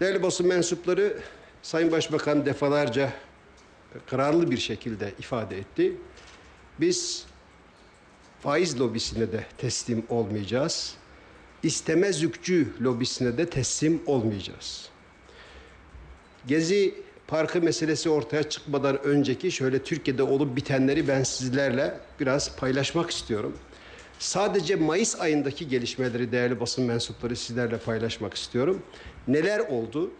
Değerli basın mensupları, Sayın Başbakan defalarca kararlı bir şekilde ifade etti. Biz faiz lobisine de teslim olmayacağız. İstemezlikçü lobisine de teslim olmayacağız. Gezi Parkı meselesi ortaya çıkmadan önceki şöyle Türkiye'de olup bitenleri ben sizlerle biraz paylaşmak istiyorum. Sadece Mayıs ayındaki gelişmeleri değerli basın mensupları sizlerle paylaşmak istiyorum. Neler oldu?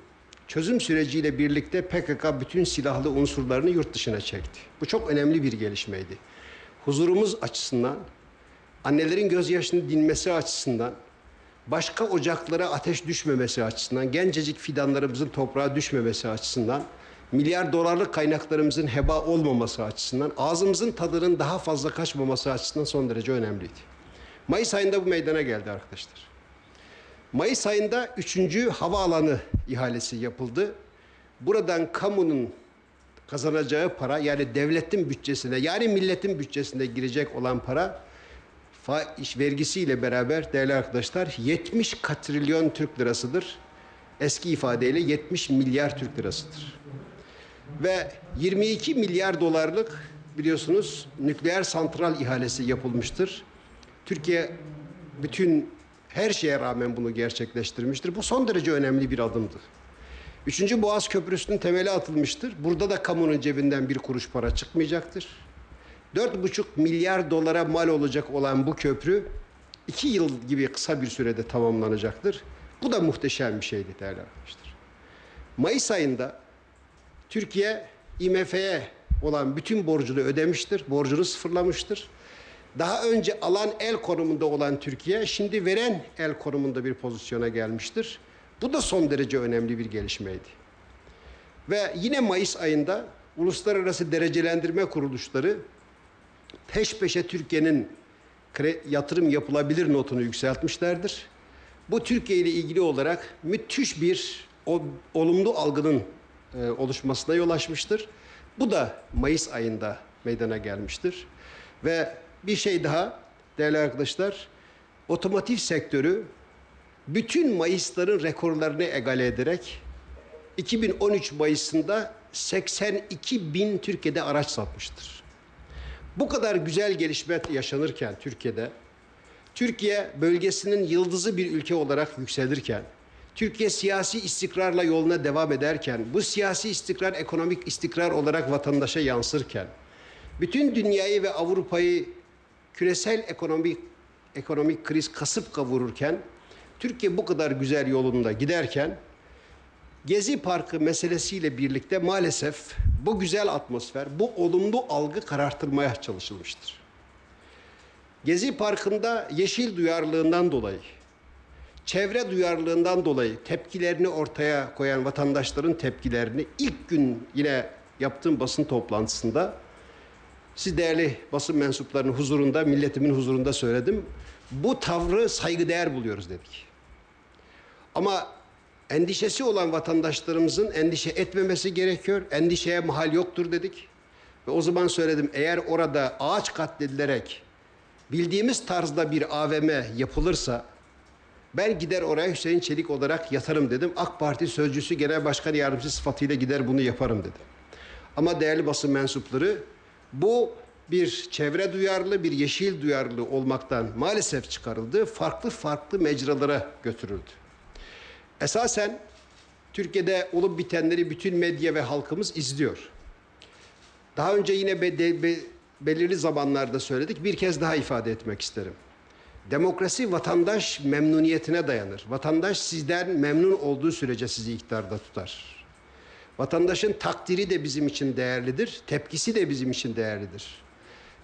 Çözüm süreciyle birlikte PKK bütün silahlı unsurlarını yurt dışına çekti. Bu çok önemli bir gelişmeydi. Huzurumuz açısından, annelerin gözyaşını dinmesi açısından, başka ocaklara ateş düşmemesi açısından, gencecik fidanlarımızın toprağa düşmemesi açısından, milyar dolarlık kaynaklarımızın heba olmaması açısından, ağzımızın tadının daha fazla kaçmaması açısından son derece önemliydi. Mayıs ayında bu meydana geldi arkadaşlar. Mayıs ayında 3. havaalanı ihalesi yapıldı. Buradan kamunun kazanacağı para yani devletin bütçesine yani milletin bütçesine girecek olan para faiz vergisiyle beraber değerli arkadaşlar 70 katrilyon Türk lirasıdır. Eski ifadeyle 70 milyar Türk lirasıdır. Ve 22 milyar dolarlık biliyorsunuz nükleer santral ihalesi yapılmıştır. Türkiye bütün her şeye rağmen bunu gerçekleştirmiştir. Bu son derece önemli bir adımdı. Üçüncü Boğaz Köprüsü'nün temeli atılmıştır. Burada da kamunun cebinden bir kuruş para çıkmayacaktır. Dört buçuk milyar dolara mal olacak olan bu köprü iki yıl gibi kısa bir sürede tamamlanacaktır. Bu da muhteşem bir şeydi değerli arkadaşlar. Mayıs ayında Türkiye IMF'ye olan bütün borcunu ödemiştir, borcunu sıfırlamıştır. Daha önce alan el konumunda olan Türkiye şimdi veren el konumunda bir pozisyona gelmiştir. Bu da son derece önemli bir gelişmeydi. Ve yine Mayıs ayında uluslararası derecelendirme kuruluşları peş peşe Türkiye'nin yatırım yapılabilir notunu yükseltmişlerdir. Bu Türkiye ile ilgili olarak müthiş bir olumlu algının e, oluşmasına yol açmıştır. Bu da Mayıs ayında meydana gelmiştir. Ve bir şey daha değerli arkadaşlar, otomotiv sektörü bütün Mayısların rekorlarını egale ederek 2013 Mayıs'ında 82 bin Türkiye'de araç satmıştır. Bu kadar güzel gelişme yaşanırken Türkiye'de, Türkiye bölgesinin yıldızı bir ülke olarak yükselirken, Türkiye siyasi istikrarla yoluna devam ederken, bu siyasi istikrar ekonomik istikrar olarak vatandaşa yansırken, bütün dünyayı ve Avrupa'yı küresel ekonomik ekonomik kriz kasıp kavururken, Türkiye bu kadar güzel yolunda giderken, Gezi Parkı meselesiyle birlikte maalesef bu güzel atmosfer, bu olumlu algı karartılmaya çalışılmıştır. Gezi Parkı'nda yeşil duyarlılığından dolayı, çevre duyarlılığından dolayı tepkilerini ortaya koyan vatandaşların tepkilerini ilk gün yine yaptığım basın toplantısında siz değerli basın mensuplarının huzurunda, milletimin huzurunda söyledim. Bu tavrı saygıdeğer buluyoruz dedik. Ama endişesi olan vatandaşlarımızın endişe etmemesi gerekiyor. Endişeye mahal yoktur dedik. Ve o zaman söyledim eğer orada ağaç katledilerek bildiğimiz tarzda bir AVM yapılırsa ben gider oraya Hüseyin Çelik olarak yatarım dedim. AK Parti sözcüsü genel başkan yardımcısı sıfatıyla gider bunu yaparım dedim. Ama değerli basın mensupları bu bir çevre duyarlı, bir yeşil duyarlı olmaktan maalesef çıkarıldı. Farklı farklı mecralara götürüldü. Esasen Türkiye'de olup bitenleri bütün medya ve halkımız izliyor. Daha önce yine be, be, belirli zamanlarda söyledik. Bir kez daha ifade etmek isterim. Demokrasi vatandaş memnuniyetine dayanır. Vatandaş sizden memnun olduğu sürece sizi iktidarda tutar. Vatandaşın takdiri de bizim için değerlidir, tepkisi de bizim için değerlidir.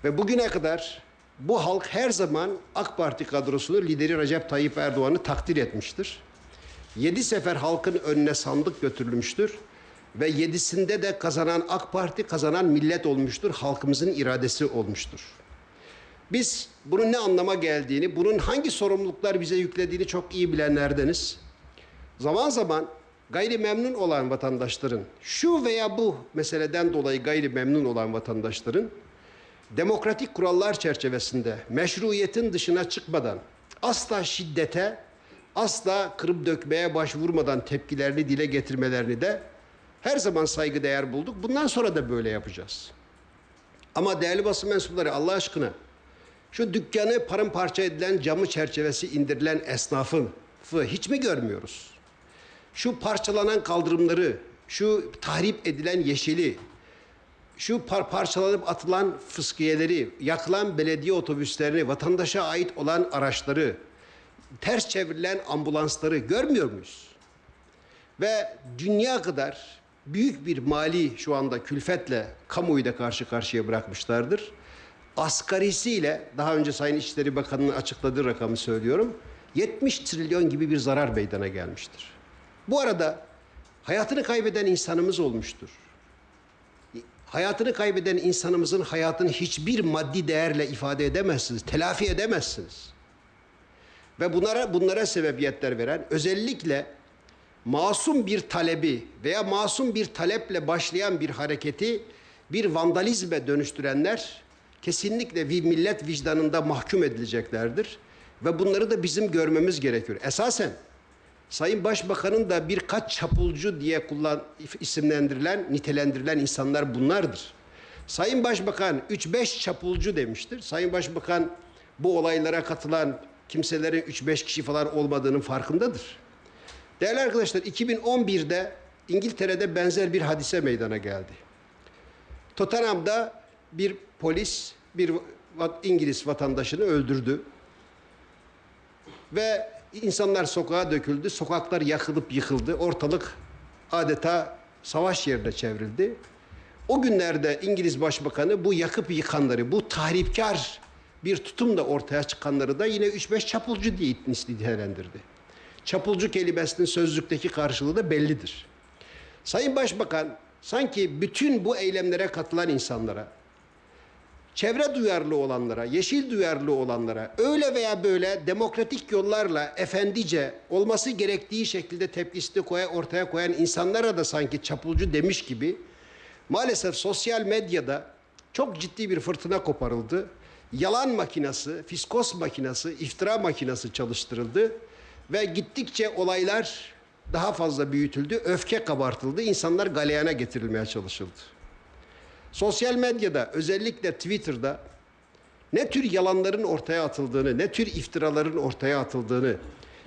Ve bugüne kadar bu halk her zaman AK Parti kadrosunu lideri Recep Tayyip Erdoğan'ı takdir etmiştir. Yedi sefer halkın önüne sandık götürülmüştür. Ve yedisinde de kazanan AK Parti, kazanan millet olmuştur. Halkımızın iradesi olmuştur. Biz bunun ne anlama geldiğini, bunun hangi sorumluluklar bize yüklediğini çok iyi bilenlerdeniz. Zaman zaman gayri memnun olan vatandaşların, şu veya bu meseleden dolayı gayri memnun olan vatandaşların, demokratik kurallar çerçevesinde meşruiyetin dışına çıkmadan asla şiddete, asla kırıp dökmeye başvurmadan tepkilerini dile getirmelerini de her zaman saygıdeğer bulduk. Bundan sonra da böyle yapacağız. Ama değerli basın mensupları Allah aşkına şu dükkanı paramparça edilen camı çerçevesi indirilen esnafın hiç mi görmüyoruz? Şu parçalanan kaldırımları, şu tahrip edilen yeşili, şu par parçalanıp atılan fıskiyeleri, yakılan belediye otobüslerini, vatandaşa ait olan araçları, ters çevrilen ambulansları görmüyor muyuz? Ve dünya kadar büyük bir mali şu anda külfetle kamuoyu da karşı karşıya bırakmışlardır. Asgarisiyle daha önce Sayın İçişleri Bakanı'nın açıkladığı rakamı söylüyorum. 70 trilyon gibi bir zarar meydana gelmiştir. Bu arada hayatını kaybeden insanımız olmuştur. Hayatını kaybeden insanımızın hayatını hiçbir maddi değerle ifade edemezsiniz, telafi edemezsiniz. Ve bunlara bunlara sebebiyetler veren özellikle masum bir talebi veya masum bir taleple başlayan bir hareketi bir vandalizme dönüştürenler kesinlikle bir millet vicdanında mahkum edileceklerdir. Ve bunları da bizim görmemiz gerekiyor. Esasen Sayın Başbakan'ın da birkaç çapulcu diye kullan, isimlendirilen, nitelendirilen insanlar bunlardır. Sayın Başbakan 3-5 çapulcu demiştir. Sayın Başbakan bu olaylara katılan kimselerin 3-5 kişi falan olmadığının farkındadır. Değerli arkadaşlar 2011'de İngiltere'de benzer bir hadise meydana geldi. Tottenham'da bir polis bir İngiliz vatandaşını öldürdü. Ve insanlar sokağa döküldü. Sokaklar yakılıp yıkıldı. Ortalık adeta savaş yerine çevrildi. O günlerde İngiliz Başbakanı bu yakıp yıkanları, bu tahripkar bir tutumla ortaya çıkanları da yine 3-5 çapulcu diye nitelendirdi. Çapulcu kelimesinin sözlükteki karşılığı da bellidir. Sayın Başbakan sanki bütün bu eylemlere katılan insanlara, çevre duyarlı olanlara, yeşil duyarlı olanlara öyle veya böyle demokratik yollarla efendice olması gerektiği şekilde tepkisini koya, ortaya koyan insanlara da sanki çapulcu demiş gibi maalesef sosyal medyada çok ciddi bir fırtına koparıldı. Yalan makinası, fiskos makinası, iftira makinası çalıştırıldı ve gittikçe olaylar daha fazla büyütüldü, öfke kabartıldı, insanlar galeyana getirilmeye çalışıldı. Sosyal medyada özellikle Twitter'da ne tür yalanların ortaya atıldığını, ne tür iftiraların ortaya atıldığını,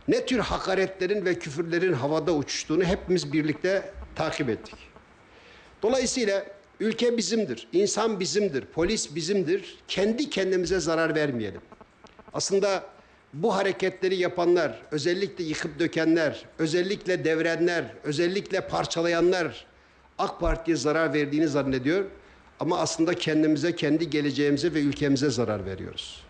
ne tür hakaretlerin ve küfürlerin havada uçuştuğunu hepimiz birlikte takip ettik. Dolayısıyla ülke bizimdir, insan bizimdir, polis bizimdir. Kendi kendimize zarar vermeyelim. Aslında bu hareketleri yapanlar, özellikle yıkıp dökenler, özellikle devrenler, özellikle parçalayanlar AK Parti'ye zarar verdiğini zannediyor. Ama aslında kendimize, kendi geleceğimize ve ülkemize zarar veriyoruz.